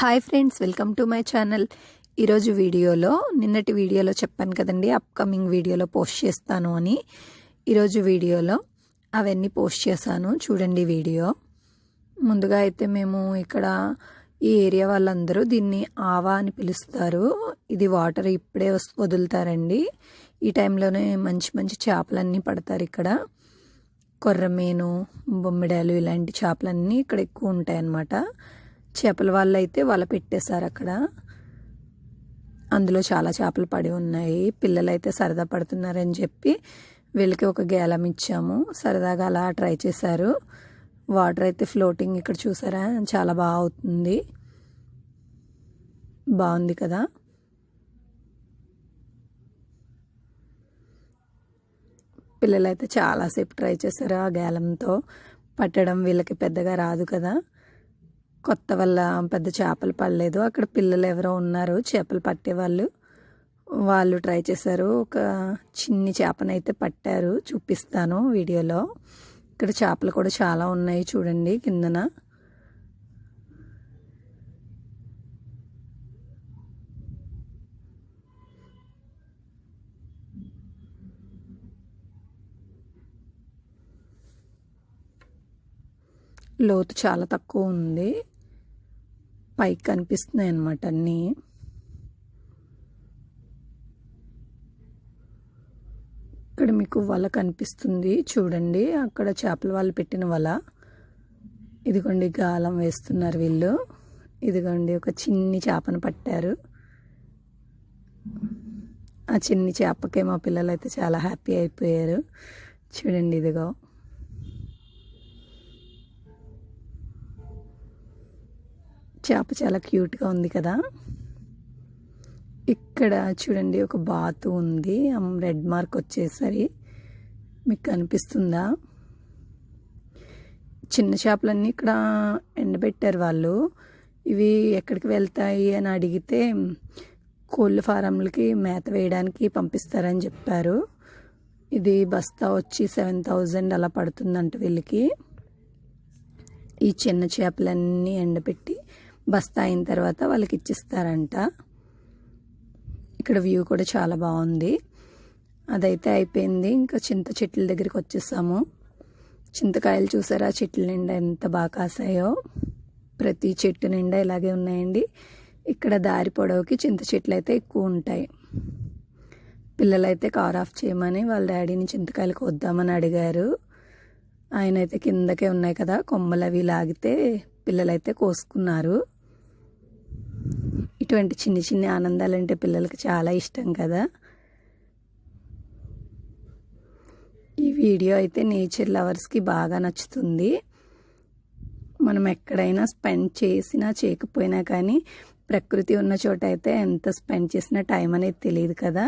Hi friends welcome to my channel ఈరోజు వీడియోలో నిన్నటి వీడియోలో చెప్పాను కదండి అప్కమింగ్ వీడియోలో పోస్ట్ చేస్తాను అని. ఈరోజు వీడియోలో అవన్నీ పోస్ట్ చేశాను. చూడండి వీడియో. ముందుగా అయితే మేము ఇక్కడ ఈ ఏరియా వాళ్ళందరూ దీన్ని ఆవా అని పిలుస్తారు. ఇది వాటర్ ఇప్పుడే వదులుతారండి. ఈ టైంలోనే మంచి మంచి చేపలన్నీ పడతారు ఇక్కడ. కొర్రమీను బొమ్మిడాలు ఇలాంటి చేపలన్నీ ఇక్కడ ఎక్కువ ఉంటాయి అన్నమాట చేపల వాళ్ళు అయితే వల పెట్టేశారు అక్కడ. అందులో చాలా చేపలు పడి ఉన్నాయి. పిల్లలు అయితే సరదా పడుతున్నారని చెప్పి వీళ్ళకి ఒక గేలం ఇచ్చాము. సరదాగా అలా ట్రై చేశారు. వాటర్ అయితే ఫ్లోటింగ్ ఇక్కడ చూసారా? చాలా బాగా అవుతుంది. బాగుంది కదా? పిల్లలైతే చాలాసేపు ట్రై చేశారు ఆ గేలంతో. పట్టడం వీళ్ళకి పెద్దగా రాదు కదా? కొత్త వల్ల పెద్ద చేపలు పడలేదు. అక్కడ పిల్లలు ఎవరో ఉన్నారు చేపలు పట్టేవాళ్ళు వాళ్ళు ట్రై చేశారు. ఒక చిన్ని చేపనైతే పట్టారు. చూపిస్తాను వీడియోలో. ఇక్కడ చేపలు కూడా చాలా ఉన్నాయి చూడండి కిందన. లోతు చాలా తక్కువ ఉంది. పైకి కనిపిస్తున్నాయి అన్నమాట అన్నీ. ఇక్కడ మీకు వల కనిపిస్తుంది చూడండి. అక్కడ చేపల వాళ్ళు పెట్టిన వల. ఇదిగోండి గాలం వేస్తున్నారు వీళ్ళు. ఇదిగోండి ఒక చిన్ని చేపను పట్టారు. ఆ చిన్ని చేపకే మా పిల్లలు అయితే చాలా హ్యాపీ అయిపోయారు. చూడండి ఇదిగో. చేప చాలా క్యూట్గా ఉంది కదా. ఇక్కడ చూడండి ఒక బాతు ఉంది. రెడ్ మార్క్ వచ్చేసరి. మీకు కనిపిస్తుందా? చిన్న చేపలన్నీ ఇక్కడ ఎండబెట్టారు వాళ్ళు. ఇవి ఎక్కడికి వెళ్తాయి అని అడిగితే కోళ్ళ ఫారంలకి మేత వేయడానికి పంపిస్తారని చెప్పారు. ఇది బస్తా వచ్చి సెవెన్ థౌజండ్ అలా పడుతుందంట వీళ్ళకి. ఈ చిన్న చేపలన్నీ ఎండబెట్టి బస్తా అయిన తర్వాత వాళ్ళకి ఇచ్చిస్తారంట ఇక్కడ వ్యూ కూడా చాలా బాగుంది. అదైతే అయిపోయింది. ఇంకా చింత చెట్ల దగ్గరికి వచ్చేసాము. చింతకాయలు చూసారా? చెట్ల నిండా ఎంత బాగా కాసాయో. ప్రతి చెట్టు నిండా ఇలాగే ఉన్నాయండి. ఇక్కడ దారి పొడవుకి చింత చెట్లు అయితే ఎక్కువ ఉంటాయి. పిల్లలైతే కార్ ఆఫ్ చేయమని వాళ్ళ డాడీని చింతకాయలు కొద్దామని అడిగారు. ఆయన అయితే కిందకే ఉన్నాయి కదా. కొమ్మలు అవి లాగితే పిల్లలైతే కోసుకున్నారు. ఇటువంటి చిన్ని చిన్ని ఆనందాలంటే పిల్లలకి చాలా ఇష్టం కదా. ఈ వీడియో అయితే నేచర్ లవర్స్కి బాగా నచ్చుతుంది. మనం ఎక్కడైనా స్పెండ్ చేసినా చేయకపోయినా కానీ ప్రకృతి ఉన్న చోట అయితే ఎంత స్పెండ్ చేసినా టైం అనేది తెలియదు కదా.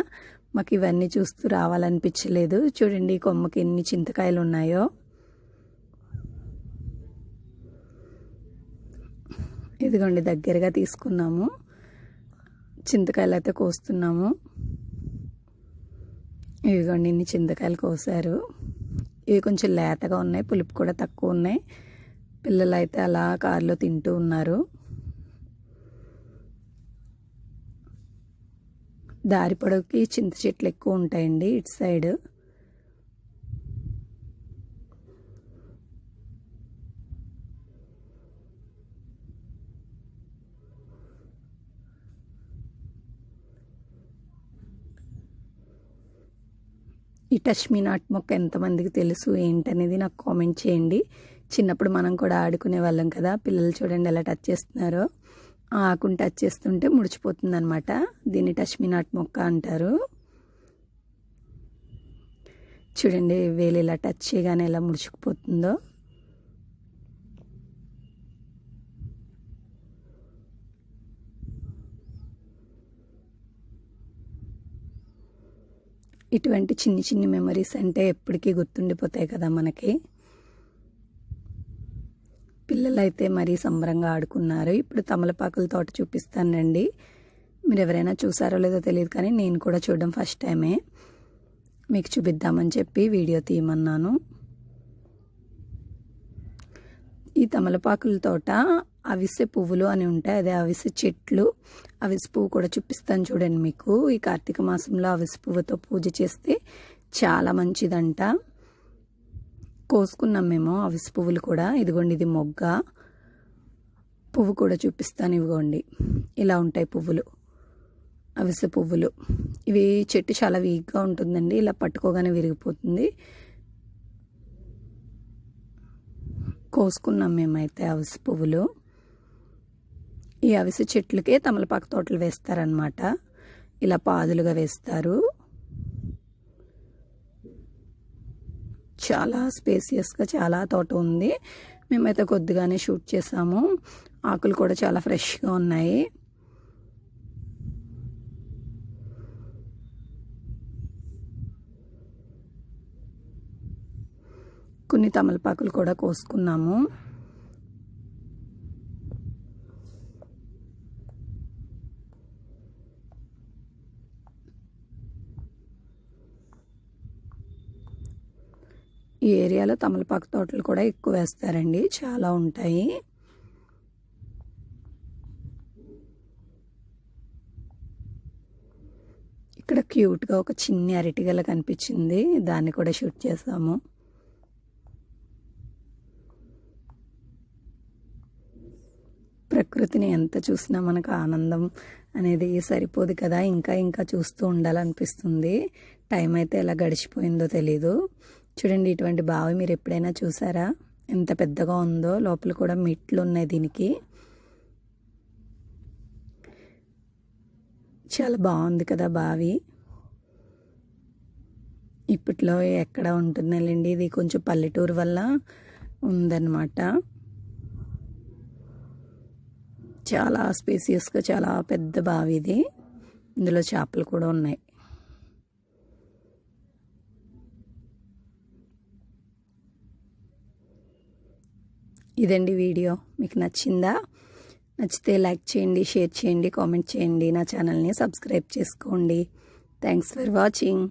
మాకు ఇవన్నీ చూస్తూ రావాలనిపించలేదు. చూడండి ఈ కొమ్మకి ఎన్ని చింతకాయలు ఉన్నాయో. ఇదిగోండి దగ్గరగా తీసుకున్నాము. చింతకాయలు అయితే కోస్తున్నాము. ఇదిగోండి ఇన్ని చింతకాయలు కోసారు. ఇవి కొంచెం లేతగా ఉన్నాయి పులుపు కూడా తక్కువ ఉన్నాయి. పిల్లలు అయితే అలా కారులో తింటూ ఉన్నారు. దారి పొడవుకి చింత చెట్లు ఎక్కువ ఉంటాయండి ఇటు సైడ్. ఈ టచ్ మీ నాట్ మొక్క ఎంతమందికి తెలుసు ఏంటనేది నాకు కామెంట్ చేయండి. చిన్నప్పుడు మనం కూడా ఆడుకునే వాళ్ళం కదా పిల్లలు చూడండి ఎలా టచ్ చేస్తున్నారో. ఆ ఆకుని టచ్ చేస్తుంటే ముడిచిపోతుంది అనమాట దీన్ని టచ్ మీ నాట్ మొక్క అంటారు. చూడండి వేలు ఇలా టచ్ చేయగానే ఎలా ముడుచుకుపోతుందో. ఇటువంటి చిన్ని చిన్ని మెమరీస్ అంటే ఎప్పటికీ గుర్తుండిపోతాయి కదా మనకి. పిల్లలైతే మరీ సంబరంగా ఆడుకున్నారు. ఇప్పుడు తమలపాకుల తోట చూపిస్తానండి మీరు ఎవరైనా చూసారో లేదో తెలియదు కానీ నేను కూడా చూడడం ఫస్ట్ టైమే మీకు చూపిద్దామని చెప్పి వీడియో తీయమన్నాను. ఈ తమలపాకుల తోట అవిసె పువ్వులు అని ఉంటాయి. అదే అవిసె చెట్లు అవిసె పువ్వు కూడా చూపిస్తాను చూడండి మీకు. ఈ కార్తీక మాసంలో అవిసె పువ్వుతో పూజ చేస్తే చాలా మంచిదంట. కోసుకున్నాం మేము అవిసె పువ్వులు కూడా. ఇదిగోండి ఇది మొగ్గ. పువ్వు కూడా చూపిస్తాను ఇవ్వండి. ఇలా ఉంటాయి పువ్వులు అవిసె పువ్వులు. ఇవి చెట్టు చాలా వీక్గా ఉంటుందండి. ఇలా పట్టుకోగానే విరిగిపోతుంది. కోసుకున్నాం మేమైతే అవిసె పువ్వులు. ఈ అవిసె చెట్లకే తమలపాకు తోటలు వేస్తారనమాట ఇలా పాదులుగా వేస్తారు. చాలా స్పేసియస్గా చాలా తోట ఉంది. మేమైతే కొద్దిగానే షూట్ చేసాము. ఆకులు కూడా చాలా ఫ్రెష్గా ఉన్నాయి. కొన్ని తమలపాకులు కూడా కోసుకున్నాము. ఈ ఏరియాలో తమలపాకు తోటలు కూడా ఎక్కువ వేస్తారండి. చాలా ఉంటాయి. ఇక్కడ క్యూట్గా ఒక చిన్ని అరటిగల కనిపించింది. దాన్ని కూడా షూట్ చేసాము. ప్రకృతిని ఎంత చూసినా మనకు ఆనందం అనేది సరిపోదు కదా. ఇంకా ఇంకా చూస్తూ ఉండాలనిపిస్తుంది. టైం అయితే ఎలా గడిచిపోయిందో తెలీదు. చూడండి ఇటువంటి బావి మీరు ఎప్పుడైనా చూసారా? ఎంత పెద్దగా ఉందో లోపల కూడా మెట్లు ఉన్నాయి దీనికి. చాలా బాగుంది కదా బావి. ఇప్పట్లో ఎక్కడ ఉంటుందండి ఇది కొంచెం పల్లెటూరు వల్ల ఉందన్నమాట. చాలా స్పేసియస్గా చాలా పెద్ద బావి ఇది. ఇందులో చేపలు కూడా ఉన్నాయి. ఇదండి వీడియో. మీకు నచ్చిందా? నచ్చితే లైక్ చేయండి షేర్ చేయండి కామెంట్ చేయండి. నా ఛానల్ని సబ్స్క్రైబ్ చేసుకోండి. Thanks for watching.